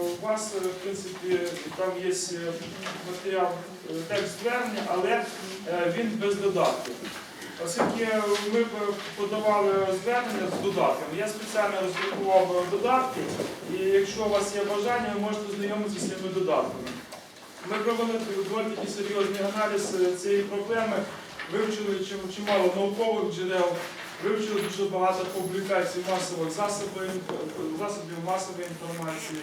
у вас, е, в принципі, там є е, матеріал, е, текст звернення, але е, він без додатків. Оскільки ми подавали звернення з додатками, я спеціально роздрукував додатки, і якщо у вас є бажання, ви можете знайомитися з цими додатками. Ми провели доволі такий серйозний аналіз е, цієї проблеми, вивчили чимало наукових джерел, вивчили дуже багато публікацій масових засобів, засобів масової інформації.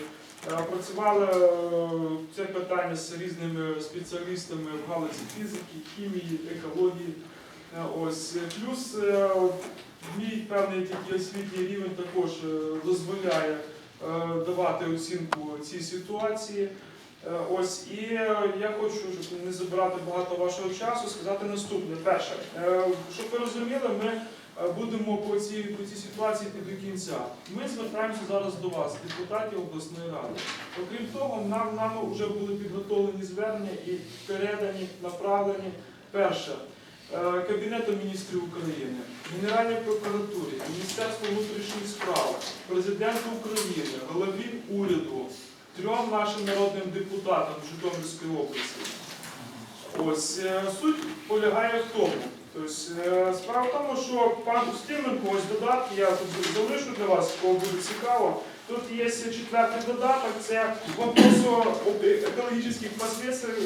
Е, Працювали е, це питання з різними спеціалістами в галузі фізики, хімії, екології. Е, Ось плюс мій певний такий освітній рівень також дозволяє давати оцінку цій ситуації. Ось і я хочу, щоб не забирати багато вашого часу, сказати наступне. Перше, щоб ви розуміли, будемо по цій, по цій ситуації йти до кінця. Ми звертаємося зараз до вас, депутатів обласної ради. Окрім того, нам, нам вже були підготовлені звернення і передані, направлені. Перше, е, Кабінету міністрів України, Генеральній прокуратурі, Міністерству внутрішніх справ, Президенту України, голові уряду, трьом нашим народним депутатам Житомирської області. Ось е, суть полягає в тому. Тобто, е, справа в тому, що пан Устименко, ось додатки, я тут залишу для вас, кого буде цікаво. Тут є четвертий додаток, це вопрос об экологических последствиях,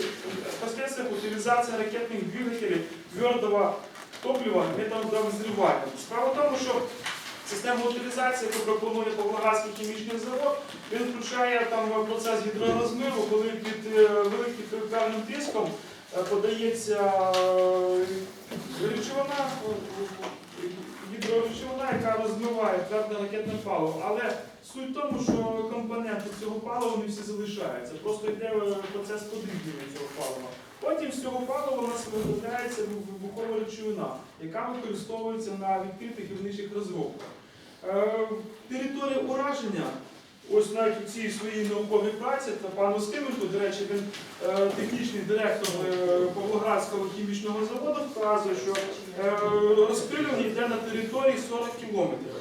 последствиях утилизации ракетных двигателей твердого топлива методом взрывания. Справа в тому, що система утилізації, яку пропонує Павлоградський хімічний завод, він включає там процес гідророзмиву, коли під е, великим певним тиском е, подається е, речовина, гідроречовина, яка розмиває тверде ракетне паливо. Але суть в тому, що компоненти цього палива не всі залишаються. Просто йде е, процес подрібнення цього палива. Потім з цього палива у нас виробляється вибухова речовина, яка використовується на відкритих і гірничих розробках. Е, Територія ураження, ось навіть у цій своїй науковій праці, та пан Устименко, до речі, він е, технічний директор е, Павлоградського хімічного заводу, вказує, що е, розпилювання йде на території 40 кілометрів.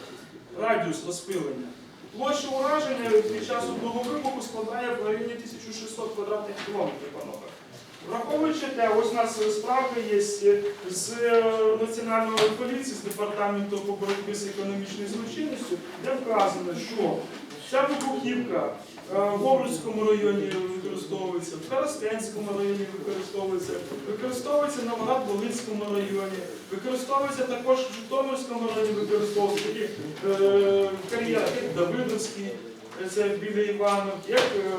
Радіус розпилення. Площа ураження під час одного вибуху складає в районі 1600 квадратних кілометрів, панове. Враховуючи те, ось у нас справка є з е, національної поліції, з департаменту по боротьбі з економічною злочинністю, де вказано, що ця вибухівка е, в Обрудському районі використовується, в Коростенському районі використовується, використовується на Новоград-Волинському районі, використовується також в Житомирському районі, використовується такі е, як Давидовський, це біля Іванок, як е,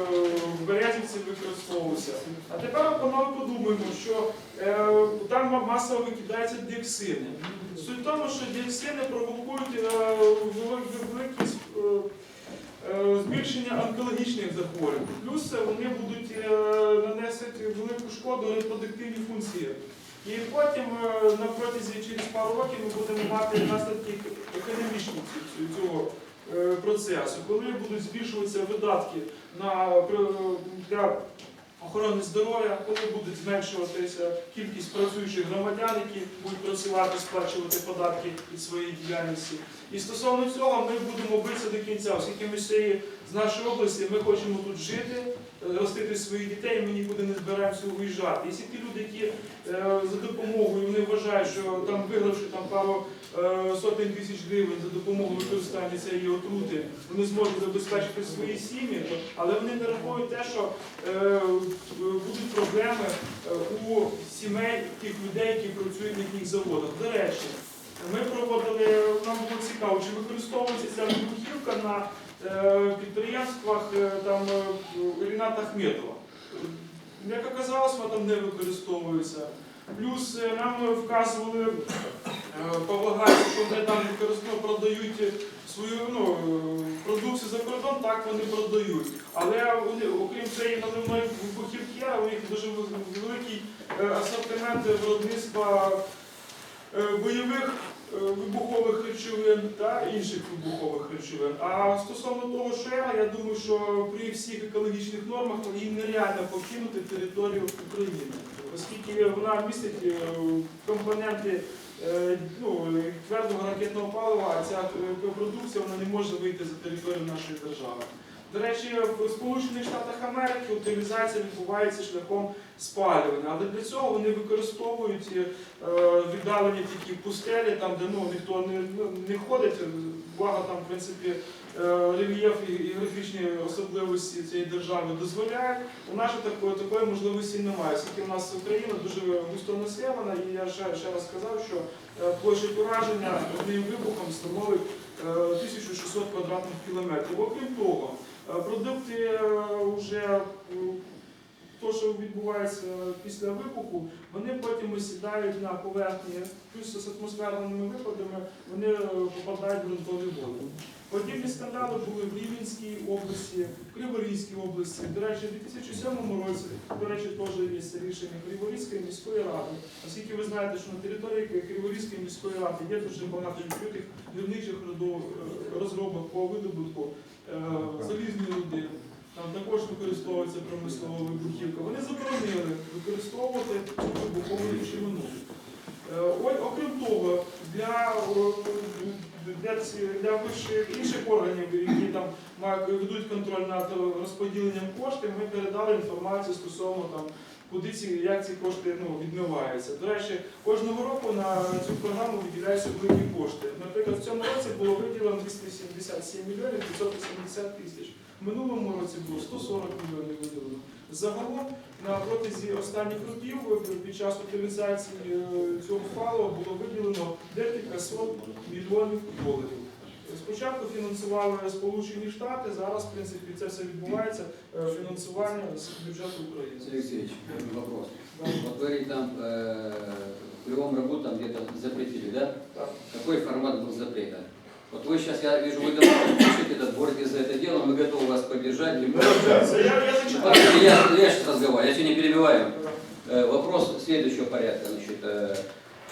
в Березівці використовувався. А тепер панове подумаємо, що е, там масово викидаються діоксини. Суть в тому, що діоксини провокують е, вели- великі е, е, збільшення онкологічних захворювань. Плюс вони будуть е, нанесуть велику шкоду репродуктивній функції. І потім е, на протязі через пару років ми будемо мати наслідки економічні цього е, процесу, коли будуть збільшуватися видатки на, для охорони здоров'я, коли буде зменшуватися кількість працюючих громадян, які будуть працювати, сплачувати податки від своєї діяльності. І стосовно цього ми будемо битися до кінця, оскільки ми з нашої області ми хочемо тут жити, ростити своїх дітей, ми нікуди не збираємося уїжджати. Якщо ті люди, які е, за допомогою вони вважають, що там вигравши там пару е, сотень тисяч гривень за допомогою використання цієї отрути, вони зможуть забезпечити свої сім'ї, але вони не рахують те, що е, будуть проблеми е, у сімей тих людей, які працюють на їхніх заводах. До речі, ми проводили, нам було цікаво, чи використовується ця вибухівка на е, підприємствах е, там е, Ріната Ахметова. Як оказалось, вона там не використовується. Плюс е, нам вказували е, Павлоградці, що вони там використовують, продають свою ну, е, продукцію за кордон, так вони продають. Але вони, окрім цієї наливної вибухівки, у них дуже великий е, асортимент виробництва е, бойових е, вибухових речовин та інших вибухових речовин. А стосовно того шера, я думаю, що при всіх екологічних нормах їм нереально покинути територію України, оскільки вона містить е, компоненти е, ну, твердого ракетного палива, ця е, продукція вона не може вийти за територію нашої держави. До речі, в Сполучених Штатах Америки утилізація відбувається шляхом спалювання, але для цього вони використовують е, віддалені такі пустелі, там де ну, ніхто не, ну, не ходить, благо там, в принципі, е, рельєф і і географічні особливості цієї держави дозволяють. У нас же такої, такої можливості немає, оскільки у нас Україна дуже густо населена, і я ще, ще раз сказав, що е, площа пораження одним вибухом становить е, 1600 квадратних кілометрів. Окрім того, продукти вже то, що відбувається після вибуху, вони потім осідають на поверхні, плюс з атмосферними випадами вони е, попадають в ґрунтові води. Подібні скандали були в Рівненській області, в Криворізькій області. До речі, у 2007 році, до речі, теж є рішення Криворізької міської ради. Оскільки ви знаєте, що на території Криворізької міської ради є дуже багато відкритих гірничих е, розробок по видобутку е, залізної руди. Там також використовується промислова вибухівка. Вони заборонили використовувати вибухову речовину. Е, Окрім того, для, для, для вищих інших органів, які там ведуть контроль над розподіленням коштів, ми передали інформацію стосовно там, куди ці, як ці кошти ну, відмиваються. До речі, кожного року на цю програму виділяються великі кошти. Наприклад, в цьому році було виділено 277 мільйонів 580 тисяч. В минулому році було 140 мільйонів виділено. Загалом на протязі останніх років е, під час утилізації е, цього фалу було виділено декілька сот мільйонів доларів. Спочатку фінансували Сполучені Штати, зараз, в принципі, це все відбувається е, фінансування з бюджету України. Сергей Алексеевич, вопрос. Да, Вот вы говорите, там э, в Кривом Рогу там где-то запретили, да? так. Какой формат был запрета? Вот вы сейчас, я вижу, вы давно пишете, этот, боретесь за это дело, мы готовы вас поддержать. Це я, я зачитаю. Подождите, Я, я сейчас разговариваю, я сегодня не перебиваю. Э, Вопрос следующего порядка. Значит, э,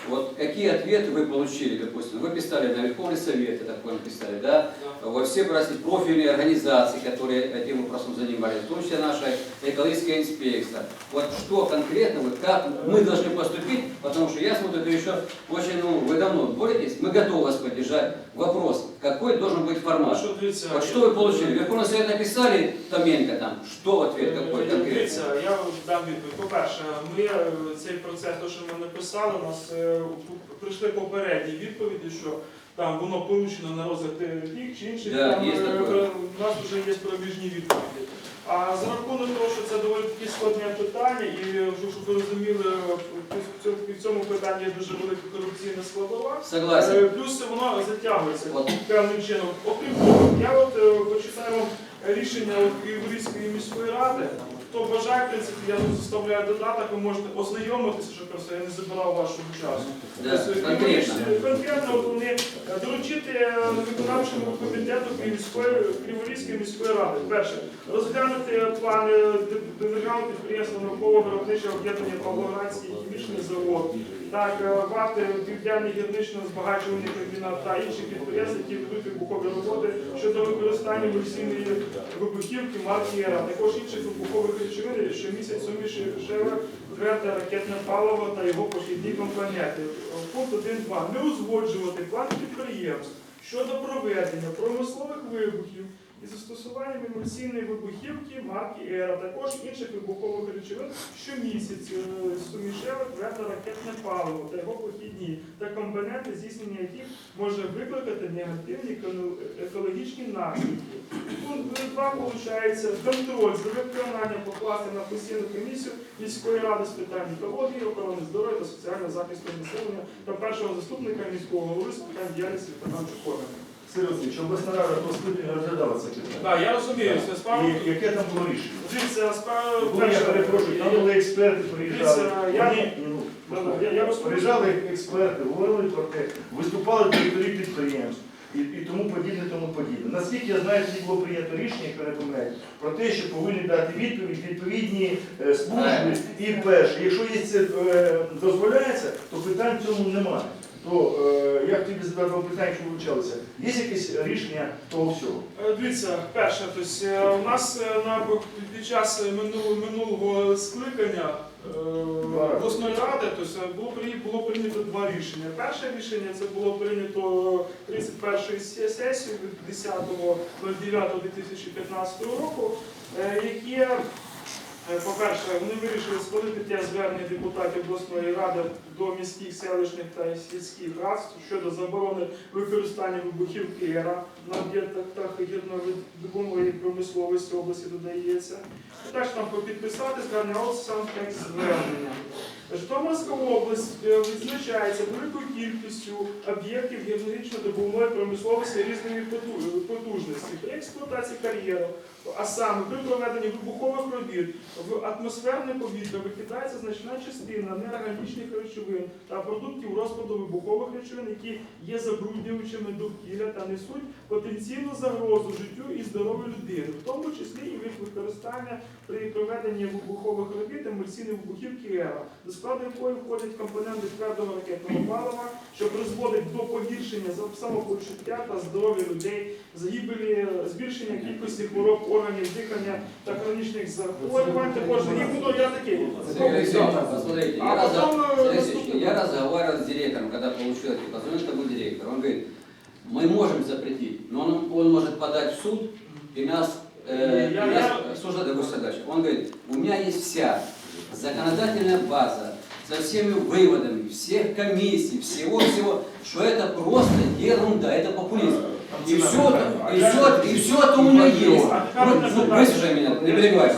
вот какие ответы вы получили, допустим, вы писали на Верховный Совет, я так понял, писали, да? во все простите, профильные организации, которые этим вопросом занимались, в том числе наша экологическая инспекция. Вот что конкретно, вот как мы должны поступить, потому что я смотрю, это еще очень, ну, вы давно боретесь, мы готовы вас поддержать. Вопрос, какой должен быть формат? Що дивіться, Вот что вы получили? Верховный Совет написали, Томенко там, что ответ какой Е, конкретно? Дивіться, я дам відповідь. По-перше, ми е, цей процес, то, що ми написали, у нас е, прийшли попередні відповіді, що там воно поручено на розгляд тих чи інших. Да, там, є е, таке. у нас вже є пробіжні відповіді. А за рахунок того, що це доволі такі складне питання, і е, вже, щоб ви розуміли, в цьому- питанні є дуже велика корупційна складова. Согласен. Е, Плюс воно затягується певним чином. Окрім того, я от е, почитаю рішення от міської ради. Хто бажає, в принципі, я тут заставляю додаток, ви можете ознайомитися, щоб просто я не забирав вашого часу. Тобто, конкретно. Криворізькі- Конкретно от вони е, доручити е, виконавчому комітету Київської Криворізької міської ради. Перше, розглянути плани державного підприємства науково-виробничого об'єднання Павлоградський хімічний завод, так, е, вати південний гірничного збагачувальний комбінат та інші підприємства, які ведуть вибухові роботи щодо використання емульсійної вибухівки марки також інших вибухових речовин, що містять суміші ЖЕВ, тверде ракетне паливо та його похідні компоненти. Пункт 1.2. Не узгоджувати план підприємств щодо проведення промислових вибухів і застосуванням емульсійної вибухівки марки ЕРА, також інших вибухових речовин, що містять е, сумішеве ракетне паливо та його похідні та компоненти, здійснення яких може викликати негативні екологічні наслідки. Пункт 2 виходить контроль за виконанням покласти на постійну комісію міської ради з питань екології, охорони здоров'я та соціального захисту населення та першого заступника міського голови з питань діяльності виконавчих органів. Сергій, щоб обласна рада по скликанню розглядала це питання. Так, я розумію, це справа. І яке там було рішення? Дивіться, справа Були, я перепрошую, там були експерти, приїжджали. Дивіться, я- Вони, ну, я- я приїжджали експерти, говорили про те, виступали директорі підприємств і, і тому подібне, тому подібне. Наскільки я знаю, тоді було прийнято рішення, якщо не помиляюсь, про те, що повинні дати відповідь відповідні е, служби і перше. Якщо є це е, дозволяється, то питань в цьому немає. То е, я хотів би задати вам питання, якщо ви вивчалися. Є якесь рішення того всього? Е, Дивіться, перше, тобто, е, у нас е, на під час минулого, минулого скликання е, обласної ради тобто, було, було прийнято два рішення. Перше рішення це було прийнято 31 сесії від 10.09.2015 року, е, яке По-перше, вони вирішили схвалити те звернення депутатів обласної ради до міських, селищних та сільських рад щодо заборони використання вибухівки ЕРА на об'єктах гірновидобувної промисловості області додається. Також там підписати звернення сам текст звернення. Житомирська область е, відзначається великою кількістю об'єктів геологічно-добувної промисловості різної потужності при експлуатації кар'єру, а саме при проведенні вибухових робіт в атмосферне повітря викидається значна частина неорганічних речовин та продуктів розпаду вибухових речовин, які є забруднюючими довкілля та несуть потенційну загрозу життю і здоров'ю людини, в тому числі і від використання при проведенні вибухових робіт емульсійної вибухівки ЕРА, до складу якої входять компоненти твердого ракетного палива, що призводить до погіршення самопочуття та здоров'я людей, загибелі, збільшення кількості хвороб органів дихання та хронічних захворювань. Також їх буду я такий. Сергей Алексеевич, посмотрите, А я, раз- потом, э, Сергей Алексеевич, наступный. я разговаривал с директором, когда получил эти позвонил, это был директор. Он говорит, мы можем запретить, но он, он может подать в суд, и нас, э, Я- и нас я- слушай, дорогой задача. Он говорит, у меня есть вся законодательная база со всеми выводами, всех комиссий, всего-всего, что это просто ерунда, это популизм. И все, и все, и все это у меня есть. Вот, выслушай меня, не потім.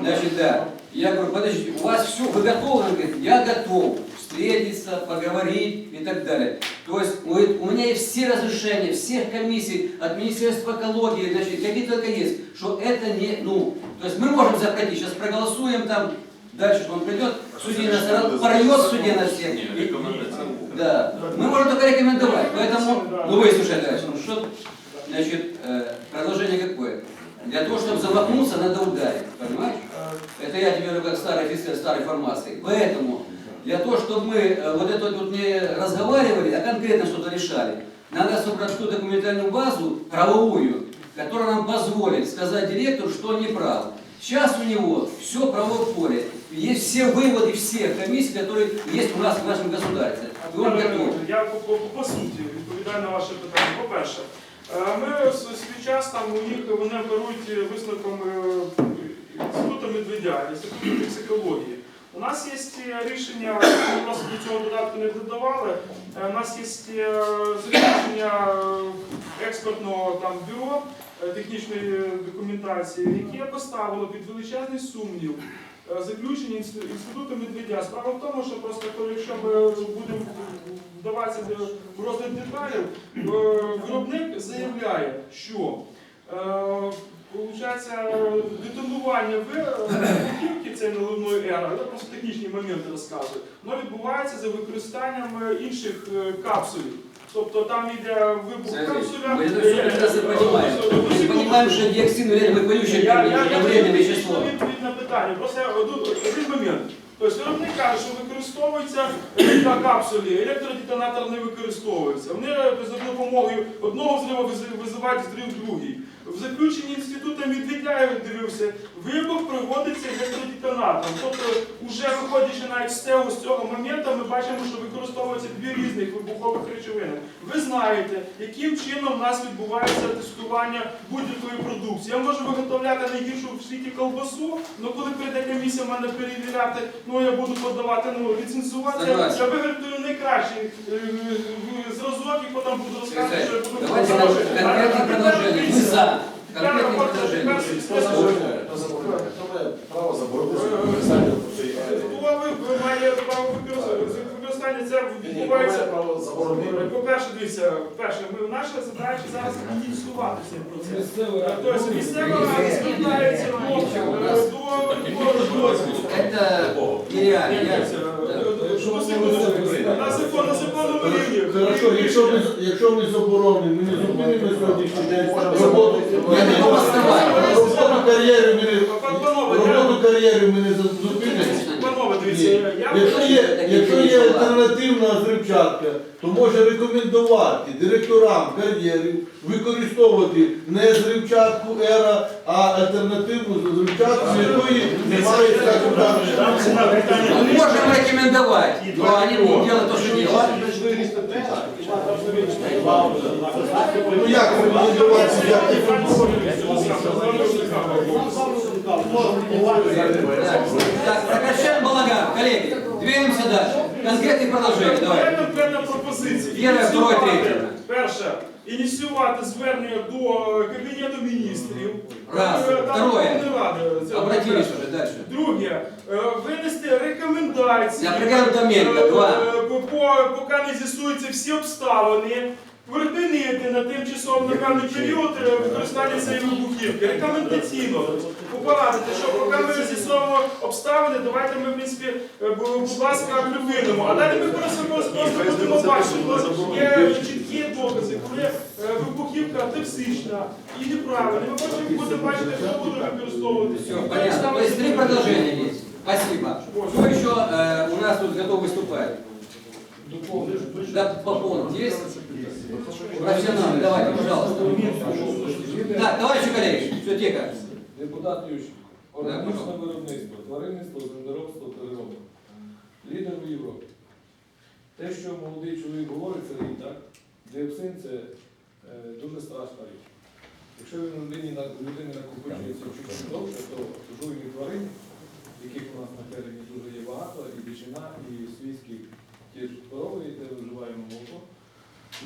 Значит, да. Я говорю, подождите, у вас все, вы готовы? Он говорит, я готов встретиться, поговорить и так далее. То есть у, у меня есть все разрешения, всех комиссий, от Министерства экологии, значит, какие только есть, что это не, ну, то есть мы можем запретить, сейчас проголосуем там, дальше он придет, судья нас порвет судья на всех. Да, мы можем только рекомендовать, поэтому, ну выслушай дальше, что, значит, э, продолжение какое? Для того, чтобы замахнуться, надо ударить, понимаешь? Это я тебе говорю как старый офицер старой формации. Поэтому для того, чтобы мы э, вот это вот не разговаривали, а конкретно что-то решали, надо собрать ту документальную базу правовую, которая нам позволит сказать директору, что он не прав. Сейчас у него все правовое поле. Есть все выводы всех комиссий, которые есть у нас в нашем государстве. И он готов. Я по, по, по суті відповідаю на ваше питання. По-перше, е, ми в свій час там у них вони беруть висновком е, інституту Медведя, інституту токсикології. У нас є рішення, ми просто до цього додатку не додавали. е, У нас є е, рішення е, експертного там бюро е, технічної документації, яке поставило під величезний сумнів е, заключення інститу- інституту Медведя. Справа в тому, що просто коли якщо ми будемо вдаватися в розгляд деталів, е, виробник заявляє, що е, Получається, детонування вибухівки цієї наливної ери, я просто технічні моменти розказую, воно відбувається за використанням е, інших е, капсулів. Тобто там йде вибух Сергей, капсуля. мы это все прекрасно понимаем. Мы понимаем, что диоксин вредный, мы поющие Я, я, я это вредное даю вещество. на питання. Просто один, момент. Тобто виробник каже, що використовується для капсулі, електродетонатор не використовується. Вони за допомогою одного взриву визивають взрив другий. В заключенні інституту Медведя дивився, вибух проводиться електродетонатором. Тобто, вже виходячи навіть з цього, з цього моменту, ми бачимо, що використовуються дві різних вибухових речовини. Ви знаєте, яким чином у нас відбувається тестування будь-якої продукції. Я можу виготовляти найгіршу в світі колбасу, але коли прийде комісія мене перевіряти, ну я буду подавати ну, ліцензувати, я виготовлю найкращий е, зразок і потім буду розказувати, що я буду Давайте продавати. конкретные предложения. Мы Хто має право заборонити використання енергії? Ну, ви ви маєте право використання. Це відбувається. має право заборонити? По-перше, дивіться, перше, ми, наша задача зараз ініціювати цей процес. Тобто місцева рада звертається до, дозволу. до, нереально. На законному рівні. Хорошо, якщо ми, якщо ми заборонені, ми не зупинимо сьогоднішній день роботу. Я не. Роботу кар'єри ми не, роботу кар'єри ми не зупинимо. Якщо є, якщо є альтернативна зривчатка, то може рекомендувати директорам кар'єрів використовувати не зривчатку ера, а альтернативну зривчатку, якої немає, скажімо так, не можем рекомендовать, но они будут делать то, что делают. ну як рекомендувати взяти футбол? Так, прекращаем балаган, коллеги. Двигаемся дальше. Конкретные предложения, давай. Конкретна певна пропозиція. Перше, друге, Ініціювати, третє. Перше, ініціювати звернення до Кабінету міністрів. Раз. Е, Второе. Обратились уже дальше. Друге, е, винести рекомендації. Я прикажу Доменко, е, два. е, по- по- Поки не з'ясуються всі обставини. Припинити на тимчасово на певний період е, використання цієї вибухівки. Рекомендаційно порадити, що поки ми з'ясовуємо обставини, давайте ми, в принципі, е, будь ласка, припинимо. А далі ми просто просто будемо бачити. Є чіткі докази, коли е, вибухівка токсична і неправильна. Ми потім будемо бачити, хто буде використовувати. Все, понятно. То есть три предложения есть. Спасибо. Кто еще э, у нас тут готов выступать? Да, пополнить. Есть? Профессионалы, давайте, пожалуйста. Так, товарищи коллеги, все тихо. Депутат Ющенко. Органічне виробництво, тваринництво, землеробство, переробка. Лідер в Європі. Те, що молодий чоловік говорить, Сергій, так? Діоксин це е, дуже страшна річ. Якщо він людині на людини накопичується чуть довше, то жуйні тварини, яких у нас на терені дуже є багато, і дичина, і свійські ті ж корови, де виживаємо молоко,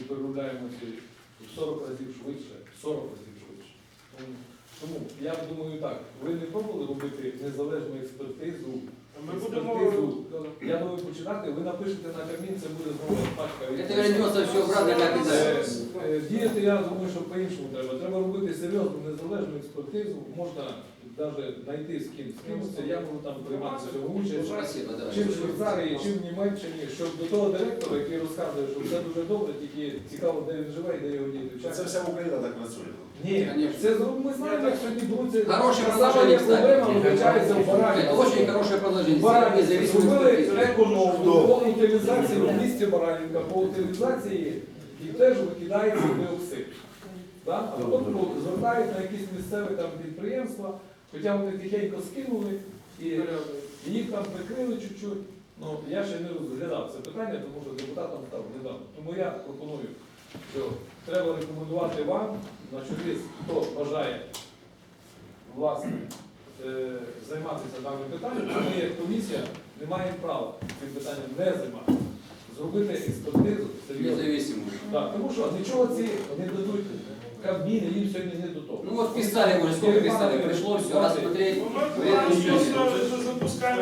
і переробляємо ці в 40 разів швидше, 40 разів швидше. Тому я думаю так, ви не пробували робити незалежну експертизу. Ми будемо експертизу. Я думаю, починати, ви напишете на камін, це буде знову пачка. Это вернется все обратно, и Е, дальше. е, Діяти я думаю, що по-іншому треба. Треба робити серйозну незалежну експертизу. Можна навіть знайти з ким скинутися. Я можу там приймати в цьому участь. Чи в. Швейцарії, чи в Німеччині, щоб до того директора, який розказує, що все дуже добре, тільки цікаво, де він живе і де його діти. Це вся Україна так працює. Ні, Конечно. це ми знаємо, як сьогодні предложение, є проблема, кстати. вибачається в барані. Очень хорошее предложение. Барані зробили економну по утилізації в місті Баранівка, по утилізації і теж викидається диоксид. Да? А потім звертають на якісь місцеві там підприємства, хоча вони тихенько скинули і і їх там прикрили чуть-чуть. Ну, я ще не розглядав це питання, тому що депутатам став недавно. Тому я пропоную, що треба рекомендувати вам, на чолі, хто бажає власне е, займатися даним питанням, ми як комісія не маємо права цим питанням не займатися. Зробити експертизу серйозно. Так, тому що нічого ці не дадуть Кабміни, їм сьогодні не до того. Ну вот писали уже, сколько писали, пришло все, рассмотреть.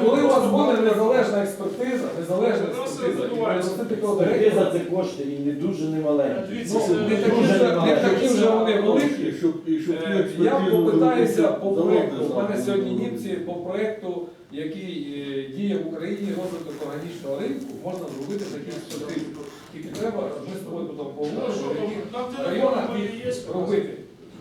Коли у вас буде незалежна експертиза, незалежна експертиза, і директора, це кошти і не дуже немаленькі. Дивіться, ну, не такі вже- не такі вже вони великі. Щоб, і щоб Е, Я попитаюся по проєкту. У мене сьогодні німці по проєкту, який е, діє в Україні розвиток органічного ринку, можна зробити такі експертизи. Тільки треба, ми з тобою потім поговоримо, в яких районах їх робити.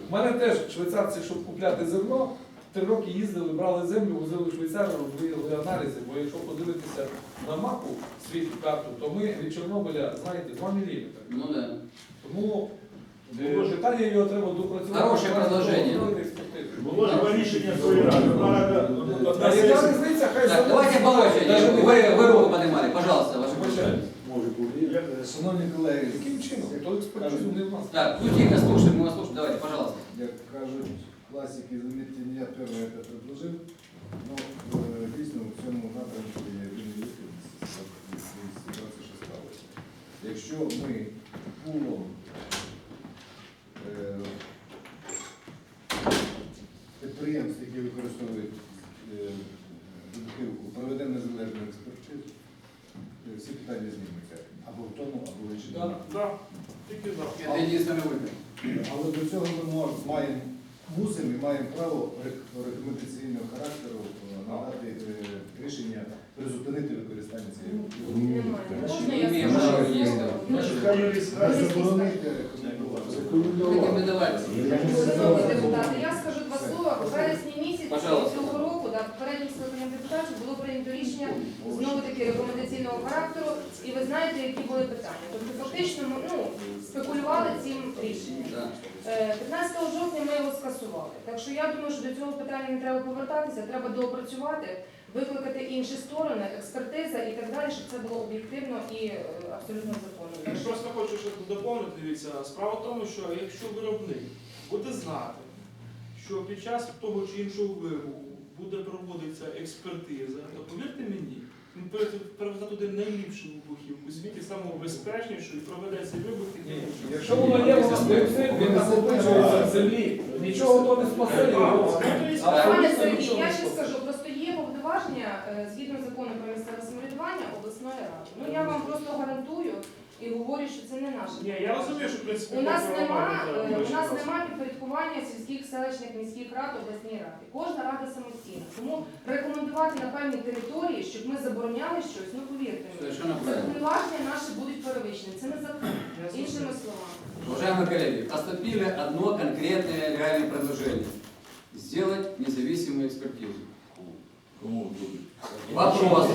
У мене теж швейцарці, щоб купляти зерно, три роки їздили, брали землю, возили в Швейцарію, робили аналізи. Бо якщо подивитися на мапу світу карту, то ми від Чорнобиля, знаєте, 2 мм. Ну да. Тому питання його треба допрацювати. Хороше предложення. Зробити експертизу. Було ж два рішення своєї ради. Одна рада, одна А яка сесія. різниця, хай Так, завод давайте по знає, очереди. навіть не Вы, знає. вы руку поднимали, пожалуйста, ваше Вибачаю. Шановні колеги, Яким чином? То експертизу не в нас. Так, ну тихо, слушаем, мы вас слушаем. Давайте, пожалуйста. Як кажуть класики, заметьте, не я перший це предложив. Ну, е, дійсно, в цьому напрямку я він не ситуація, що сталося. Якщо ми пулом використовують е, вибухівку, проведемо незалежну експертизу, е, всі питання знімуться. Або в тому, або в іншому. Да. Да, тільки да. Это единственный выход. Але до цього ми мож- маємо, мусимо і маємо право питання. Тобто фактично ми ну, спекулювали цим рішенням. Е, 15 жовтня ми його скасували. Так що я думаю, що до цього питання не треба повертатися, треба доопрацювати, викликати інші сторони, експертиза і так далі, щоб це було об'єктивно і е, абсолютно законно. Я просто хочу ще доповнити, дивіться, справа в тому, що якщо виробник буде знати, що під час того чи іншого вибуху буде проводитися експертиза, то повірте мені, він привезе туди найліпшу вибухівку, у світі саму і проведе цей вибух і найліпшу. Якщо воно є, воно диоксид, він накопичується в землі. Нічого то не спасе його. Пане Сергій, я ще скажу, просто є повноваження е, згідно закону про місцеве самоврядування обласної ради. Ну я вам просто гарантую і говорю, що це не наше. Ні, я розумію, що в принципі У нас це нема, нормально, е, у нас нема підпорядкування сільських селищних міських рад обласній раді. Кожна рада самостійна. Тому рекомендувати на певній території, щоб ми забороняли щось, ну повірте мені. Совершенно Це правильно. повноваження наші будуть перевищені. Це не закон. Іншими словами. Уважаемые коллеги, поступили одно конкретное реальное предложение. Сделать независимую экспертизу. Вопрос.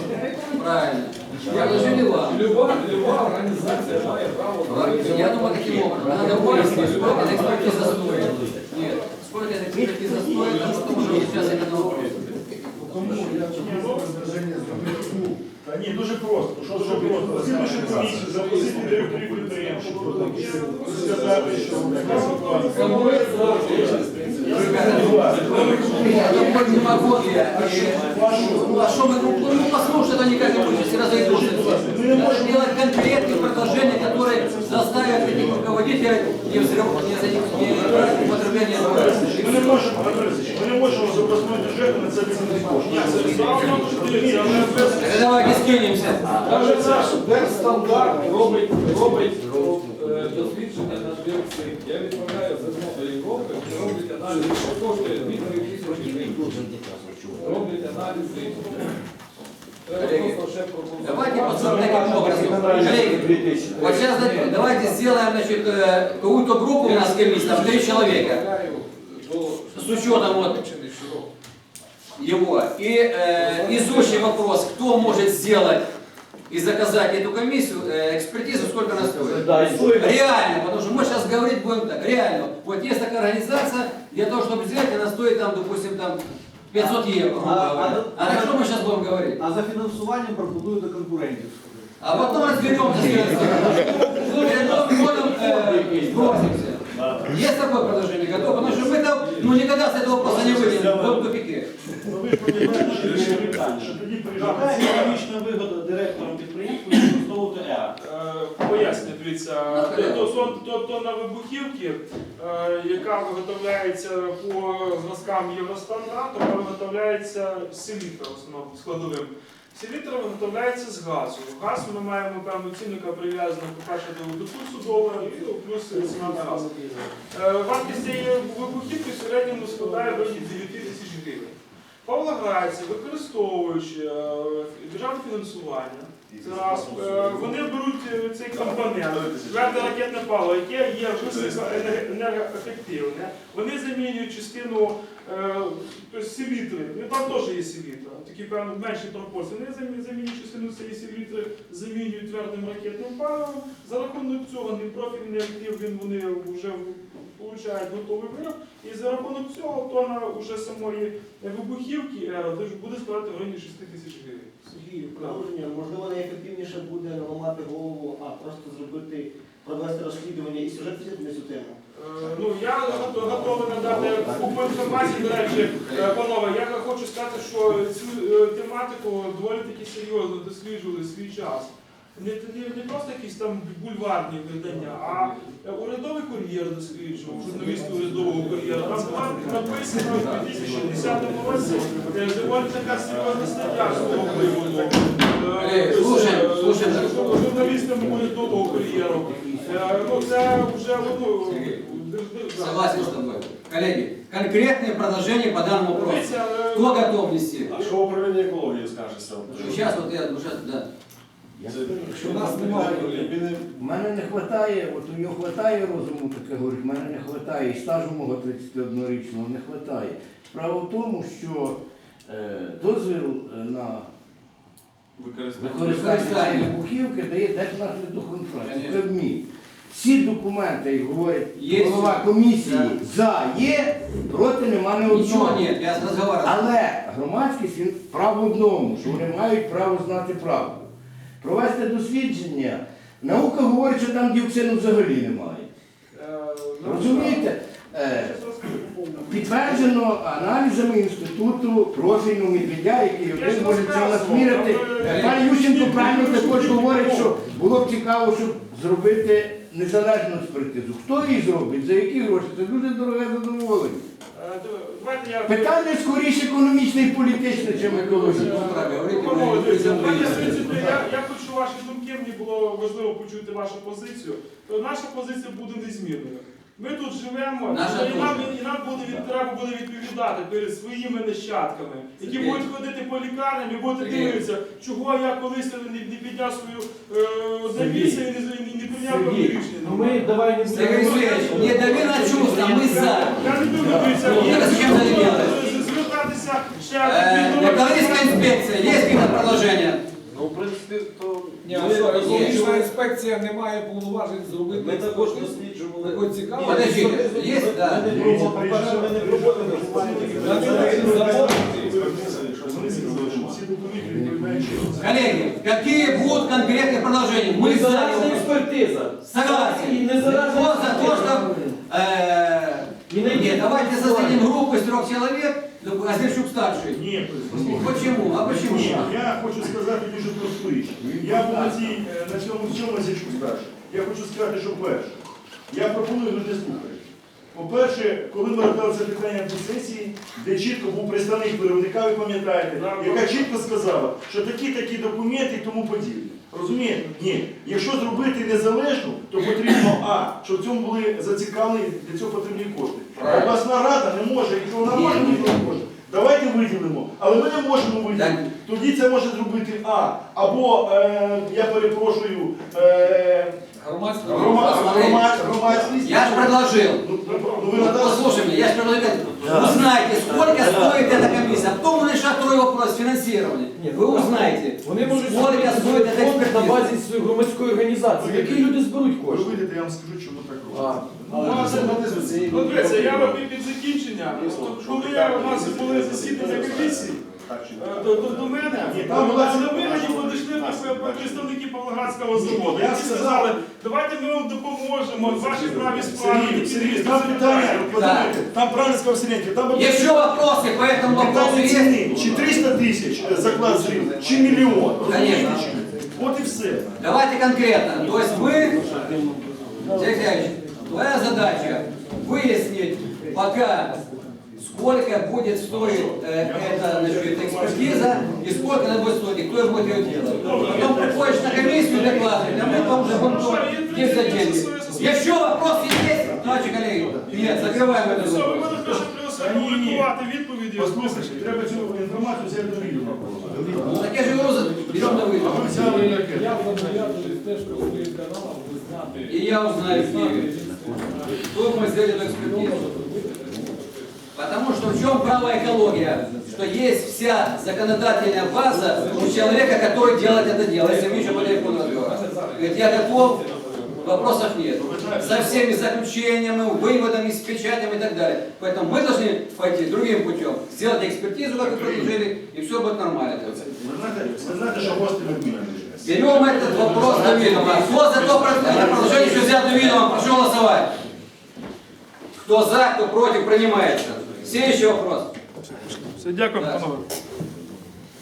Правильно. Предложили вам. Люба, люба організація має право робити. Я думаю, таким образом. Надо выяснить, сколько эта экспертиза стоит. Нет, сколько эта экспертиза стоит, а потом уже сейчас это на вопрос. Тому я пропоную предложення зробити ну, Та ні, дуже просто. Що дуже просто? Слідуючу комісію запросити директорів підприємств, сказати, що така ситуація. Самовид завжди. Я такой демагогия. Ну, а что мы, ну, ну, послушать они как нибудь все разойдутся. Надо делать конкретные предложения, которые заставят этих руководителей не взрыв, не, за- не брать в употребление Ми не можемо, Анатолій Олексійович, ми не можемо з обласної бюджету на це відсунути кошти. Справа в тому, що дивіться, але без Тогда Давайте скинемся. Навіть наш Держстандарт робить, робить е, дослідження на диоксид. Я відправляю зерно до Європи, вони роблять аналізи, що коштує 2-3 тисячі гривень. Роблять аналізи. Треба Коллеги, просто ще проголосувати. Давайте посмотрим таким образом. Коллеги, вот сейчас значит, давайте сделаем значит, э, какую-то группу у нас комиссии, там три человека. С учетом вот его. И э, изучим вопрос, кто может сделать и заказать эту комиссию, э, экспертизу, сколько она стоит. Да, и стоит. Реально, потому что мы сейчас говорить будем так, реально. Вот есть такая организация, для того, чтобы сделать, она стоит там, допустим, там 500 евро, грубо А- говоря. а- А на что мы сейчас будем говорить? А за фінансуванням пропоную до конкурентів. А потом разберемся Новым годом э, сбросимся. Есть такое предложение готово? Потому что мы там ну, никогда с этого вопроса не выйдем. Вот в Ну, що тоді Яка економічна вигода директорам підприємства використовувати ЕА? Е, Поясню, дивіться, то, то, то, то на вибухівки, е, яка виготовляється по зразкам Євростандарту, вона виготовляється селітра основним складовим. Селітра виготовляється з газу. Газ ми маємо певну ціну, яка прив'язана, по-перше, до курсу долара, і ну, плюс ціна на газ. Е, Вартість цієї вибухівки в середньому складає в 9 тисяч гривень. Павлоградці, використовуючи е, державне фінансування, раз, е, вони беруть е, цей компонент, тверде ракетне паливо, яке є енергоефективне, вони замінюють частину тобто селітри, ну там теж є селітра, такі певно менші пропорції, вони замінюють частину цієї селітри, замінюють твердим ракетним паливом, за рахунок цього непрофільний актив, він вони вже получають готовий вироб, і за рахунок цього тонна вже самої вибухівки е, буде складати в районі 6 тисяч гривень. Сергій, продовження, можливо, найефективніше буде не ламати голову, а просто зробити, провести розслідування і сюжет на цю тему. Е, Ну, я готовий надати купу інформації. До речі, е, панове, я хочу сказати, що цю е, тематику доволі таки серйозно досліджували свій час. Не, не, не просто якісь там бульварні видання, а урядовий кур'єр досліджував, журналісти урядового кур'єра. Там була написана в 2010 році доволі така серйозна стаття з того приводу. Е, Е, з, слушаємо, е, слушаємо. жур- Журналістами урядового кур'єру. Е, Ну, це вже Сергій. Согласен с тобой. Коллеги, конкретные предложения по данному вопросу. Дивіться, е, Кто готов внести? А що управління екології скаже з цього? Сейчас вот я, сейчас, да. У нас немає. У мене не вистачає, от у нього вистачає розуму, таке говорить, в мене не вистачає, і стажу мого 31-річного не вистачає. Справа в тому, що е, дозвіл е, на використання вибухівки дає держнаслідок контролю. Це вмі. Всі документи, як говорить Є. голова комісії, за є, проти нема не Ничего одного. нет, я разговаривал. Але громадськість він право в одному, що вони мають право знати правду. Провести дослідження. Наука говорить, що там діоксину взагалі немає. Е, Розумієте? Е, Підтверджено аналізами інституту профільного медведя, який один може це насмірити. Е, Пан Ющенко правильно також говорить, що було б цікаво, щоб зробити незалежну експертизу. Хто її зробить, за які гроші? Це дуже дороге задоволення. Питання скоріше економічне і політичне, чим екологічне. Синцю, я, я хочу ваші думки, мені було важливо почути вашу позицію. Наша позиція буде незмінною. Ми тут живемо, Наша і нам, і нам буде від, треба буде відповідати перед своїми нащадками, які будуть ходити по лікарням і будуть дивитися, чого я колись не, не підняв свою е, завісу і не, не, не прийняв певне Сергій, рішення. ну ми давай не Сергей будемо. Алексеевич, не дави на чувства, мы за. Я не думаю, дивіться, Ну, так зачем це робити? звертатися ще Э, Экологическая инспекция, есть какие-то предложения? Ну, в принципі, то Ні, Ми- екологічна Є. інспекція не має повноважень зробити. ми також експертизу. досліджували. Такой цікавий. Подождите, есть, да. Ми не проводимо, по-перше, ми не проводимо Всі документи відповідають чинності. Коллеги, какие будут конкретные предложения? Мы за. Експертиза. Согласен. І незалежна Кто то, что... э, Нет, давайте создадим группу из трех человек, Азерчук старший. Ні. Почему? А почему? Ні, я хочу сказати дуже просту річ. Я був на, цій, е, на цьому всьому зячку старший. Я хочу сказати, що перше. Я пропоную люди слухати. По-перше, коли ми розглядали це питання до сесії, де чітко був представник виробника, ви пам'ятаєте, яка чітко сказала, що такі-такі документи і тому подібне. Розумієте? Ні. Якщо зробити незалежну, то потрібно А, щоб в цьому були зацікавлені, для цього потрібні кошти. Обласна рада не може, якщо вона може, ніхто не може. Давайте виділимо, але ми не можемо виділити. Тоді це може зробити А. Або, е, я перепрошую, е, Громадська грома- грома- громадськість. Я же предложил. Ну, ну, ну, ви Вот надали- Послушай меня, я же предложил, узнайте, сколько стоит эта комиссия. Потом второй вопрос, финансирование. Вы узнаете, Вони можуть сколько зробити стоит эта фонд на экспертиза. базі своєї громадської організації. Які люди зберуть Ви кошти? вийдете, я вам скажу, чому так А. робиться. Ну, Ну, дивіться, я вам під під закінчення, коли у нас були засідання комісії, е, до, до, до мене, Ні, там була на ці- вигляді подійшли пр- представники Павлоградського заводу, Я які сказав- сказали, давайте ми вам допоможемо, ваші праві справи. Сергій, які Сергій, ви там питання, розглядаєте». подумайте, там правильно сказав Сергій, там Еще вопросы по этому вопросу питання есть? ціни, чи 300 тисяч е, заклад зрив, чи мільйон. Конечно. От і все. Давайте конкретно. То есть вы, Сергей Алексеевич, твоя задача выяснить пока, сколько будет стоить э, эта значит, экспертиза и сколько она будет стоить, и кто будет ее делать. Потом приходишь на комиссию докладывать, а мы там уже будем говорить, где взять деньги. Еще вопросы есть? Товарищи коллеги? Нет, закрываем этот Все, ви вопрос. будете ще плюс Та ні, ні. опублікувати відповіді. Послухайте, треба цю інформацію взяти до відома. Ну, так я же говорю, берем на А вызов. ви взяли яке? Я зобов'язаний теж по своїм каналам визнати. И я узнаю в Киеве, что мы сделали эту экспертизу. Потому что в чем право экология? Что есть вся законодательная база у человека, который делает это дело. Если мы еще по телефону разговариваем. Говорит, я готов, вопросов нет. Со всеми заключениями, выводами, с печатями и так далее. Поэтому мы должны пойти другим путем. Сделать экспертизу, как вы предложили, и все будет нормально. Ви знаєте, ви знаєте, що гості відмінили. Берем этот вопрос на ведомо. Кто за то это предложение, что взять на ведомо, прошу голосовать. Кто за, кто против, принимается. Все еще вопрос. Все, дякую, панове.